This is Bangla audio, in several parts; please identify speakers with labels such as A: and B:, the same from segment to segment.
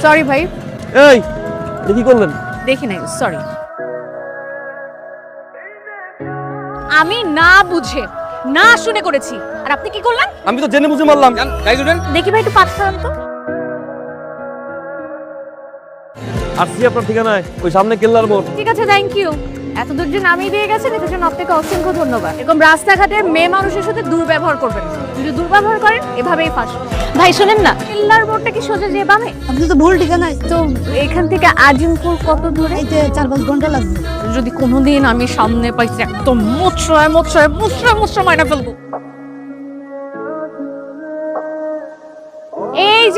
A: সরি ভাই।
B: এই কি করলেন?
A: দেখি নাই সরি আমি না বুঝে না শুনে করেছি। আর আপনি কি করলেন?
B: আমি তো জেনে বুঝে মারলাম। গাইড উঠেন
A: দেখি ভাই একটু খারাপ তো।
B: আসছি আপনার ঠিকানায়? ওই সামনে কেল্লার মোড়।
A: ঠিক আছে থ্যাংক ইউ এত দূর যে নামিয়ে দিয়ে গেছেন এটার জন্য আপনাকে অসংখ্য ধন্যবাদ। এরকম রাস্তাঘাটে মেয়ে মানুষের সাথে দুর্ব্যবহার করবেন যদি দুর্ব্যবহার করেন এভাবেই ফাঁস ভাই শোনেন না। কিল্লার বোর্ডটা কি সোজা যে বামে?
C: আপনি তো ভুল ঠিকানায়।
A: তো এখান থেকে আজিমপুর কত দূরে?
C: এই যে চার পাঁচ ঘণ্টা লাগবে।
A: যদি কোনোদিন আমি সামনে পাইছি একদম মুচড়ায় মুচড়ায় মুচড়ায় মুচড়ায় মাইনা ফেলব।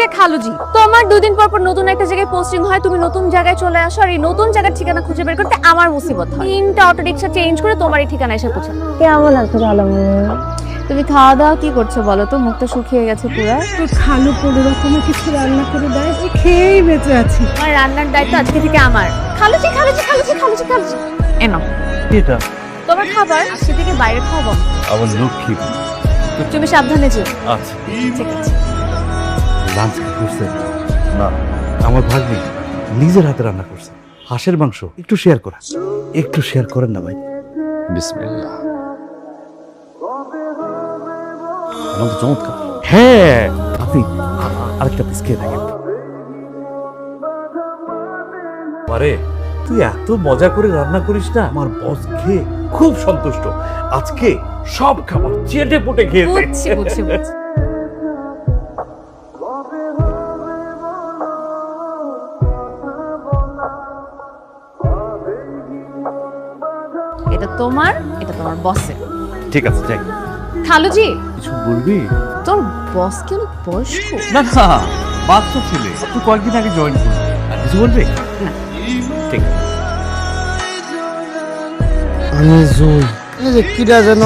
A: যে খালুজি তোমার দুদিন পর পর নতুন একটা জায়গায় পোস্টিং হয় তুমি নতুন জায়গায় চলে আসো আর এই নতুন জায়গার ঠিকানা খুঁজে বের করতে আমার মুসিবত হয়। তিনটা অটো রিক্সা চেঞ্জ করে তোমার এই ঠিকানা এসে পৌঁছে
C: কেমন আছে ভালো
A: তুমি খাওয়া দাওয়া কি করছ বলো তো? মুখটা শুকিয়ে গেছে পুরো।
C: তো খালু কোনো রকমের কিছু রান্না করে দেয়? ওই খেয়েই বেঁচে আছি।
A: আমার রান্নার দায়িত্ব আজকে থেকে আমার। খালুজি খালুজি খালুজি খালুজি খালুজি। এনো।
B: এটা।
A: তোমার খাবার আজকে থেকে বাইরে খাওয়া বন্ধ।
B: আমার লক্ষ্মী।
A: তুমি সাবধানে যেও।
B: আচ্ছা।
A: ঠিক আছে।
D: লাঞ্চ কি করছে? না। আমার ভাগ্নি নিজের হাতে রান্না করছে। হাঁসের মাংস একটু শেয়ার করা। একটু শেয়ার করেন না ভাই।
B: বিসমিল্লাহ। আমাদের চমৎকার।
D: হ্যাঁ আপনি আরেকটা পিস খেয়ে দেখেন। আরে তুই এত মজা করে রান্না করিস না আমার বস খেয়ে খুব সন্তুষ্ট। আজকে সব খাবার চেটে পুটে খেয়েছে
A: বুঝছি বুঝছি বুঝছি। তোমার এটা তোমার বসের।
D: ঠিক আছে যাই।
A: খালুজি
D: কিছু বলবি?
A: তোর বস কি অনেক বয়স্ক?
D: না না বাচ্চা ছেলে তুই কয়েকদিন আগে জয়েন করবি আর কিছু বলবি?
A: না।
D: ঠিক
E: আমি জুই এই যে কিরা যেন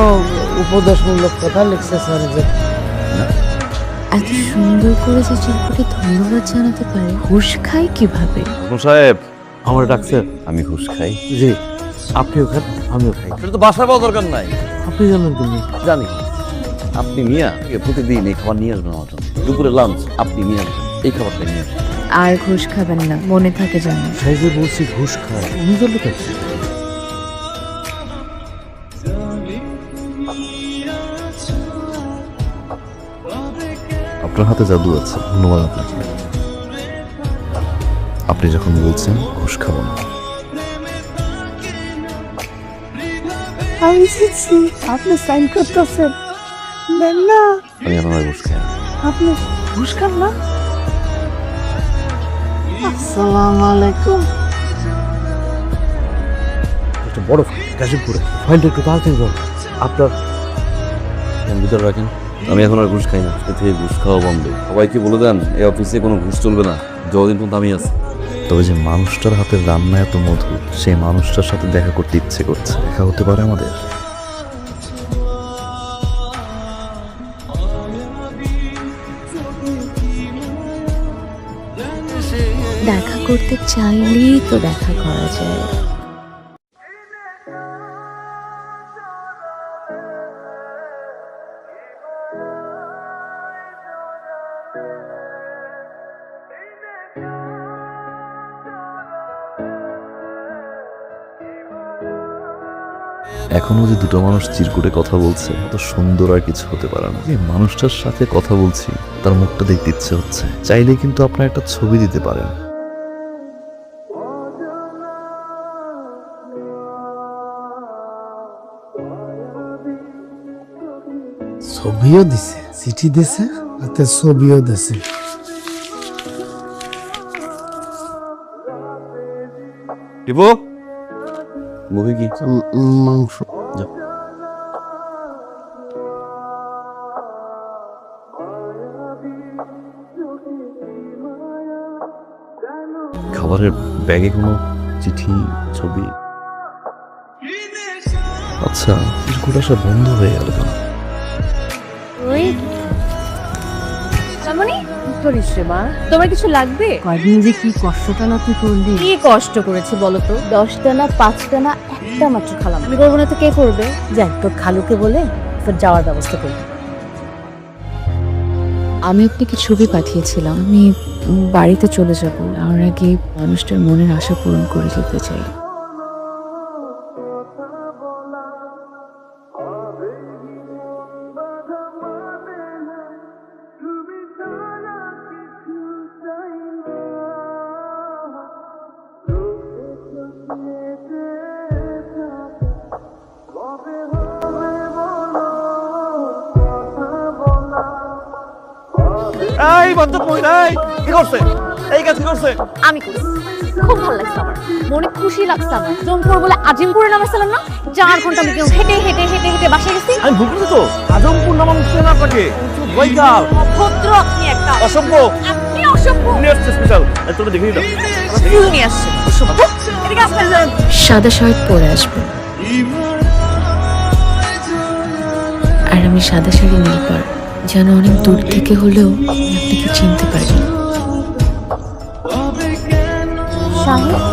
E: উপদেশমূলক কথা লিখছে স্যার যে।
F: এত সুন্দর করে যে শিল্পকে ধন্যবাদ জানাতে পারে ঘুষ খায় কীভাবে?
B: সাহেব
D: আমার ডাকছে
B: আমি ঘুষ খাই।
D: জি। আপনিও খান আমিও খাই
B: সেটা তো বাসায় পাওয়া দরকার নাই।
D: আপনি জানেন তুমি
B: জানি। আপনি মিয়া প্রতিদিন এই খাবার নিয়ে আসবেন আমার জন্য। দুপুরে লাঞ্চ আপনি নিয়ে আসবেন। এই খাবারটা নিয়ে আসবেন।
F: আর ঘুষ খাবেন না মনে থাকে জানো
D: সাইজে বলছি ঘুষ খায় উনি জানলে কেন
G: আপনার হাতে জাদু আছে ধন্যবাদ আপনাকে। আপনি যখন বলছেন ঘুষ খাব না।
C: আমি শিখছি আপনি সাইন করতেছেন। দেন না।
G: আমি আপনার ঘুষ খাই না।
C: আপনি ঘুষ খান না? আসসালামু আলাইকুম।
D: একটা বড় ফাইল কাশিমপুরে ফাইলটা একটু তাড়াতাড়ি দাও আপনার
B: ফোন ভিতরে রাখেন। আমি এখন আর ঘুষ খাই না। আজকে থেকে ঘুষ খাওয়া বন্ধ। সবাইকে বলে দেন এই অফিসে কোনো ঘুষ চলবে না। যতদিন পর্যন্ত আমি আছি।
G: তবে যে মানুষটার হাতের রান্না এত মধুর, সেই মানুষটার সাথে দেখা করতে ইচ্ছে করছে। দেখা হতে পারে আমাদের?
F: দেখা করতে চাইলেই তো দেখা করা যায়।
G: এখনও যে দুটো মানুষ চিরকুটে কথা বলছে তো সুন্দর আর কিছু হতে পারে না। যে মানুষটার সাথে কথা বলছি তার মুখটা দেখতে ইচ্ছে হচ্ছে। চাইলে কিন্তু আপনার একটা ছবি দিতে পারেন।
E: ছবিও দিছে চিঠি দিছে হাতে ছবিও দিছে।
B: দিব মুভি কি?
E: মাংস।
G: খাবারের ব্যাগে কোনো চিঠি ছবি? আচ্ছা চিরকুট আসা বন্ধ হয়ে গেল কেন?
A: করিস রে মা। তোমার কিছু লাগবে?
C: কয়দিন যে কি কষ্টটা না তুই করলি।
A: কি কষ্ট করেছি বলো তো? দশটা না পাঁচটা না একটা মাত্র খালাম। আমি করব না তো কে করবে?
C: যাই তোর খালুকে বলে তোর যাওয়ার ব্যবস্থা করি
F: আমি আপনাকে ছবি পাঠিয়েছিলাম। আমি বাড়িতে চলে যাব। আমার আগে মানুষটার মনের আশা পূরণ করে যেতে চাই।
D: এই বাচ্চা মহিলা এই, কি করছে? এই কাজ কি করছে?
A: আমি করছি খুব ভালো লাগছে আমার। মনে খুশি লাগছে আমার। জমপুর বলে আজিমপুরে নামাইছিলাম না? চার ঘণ্টা আমি কেউ হেঁটে হেঁটে হেঁটে হেঁটে বাসায় গেছি।
D: আমি ভুল করছি তো? আজমপুর নামা মুসলিম আপনাকে? বৈকাল।
A: অভদ্র আপনি একটা।
D: অসভ্য।
A: আপনি অসভ্য।
D: নিয়ে আসছে স্পেশাল তোরা দেখে নিলাম
A: ফুল নিয়ে আসছে। অসভ্য। এদিকে আসতে যান
F: সাদা শার্ট পরে আসবেন আর আমি সাদা শাড়ি নেই পর। যেন অনেক দূর থেকে হলেও আপনাকে চিনতে পারি
H: শোনো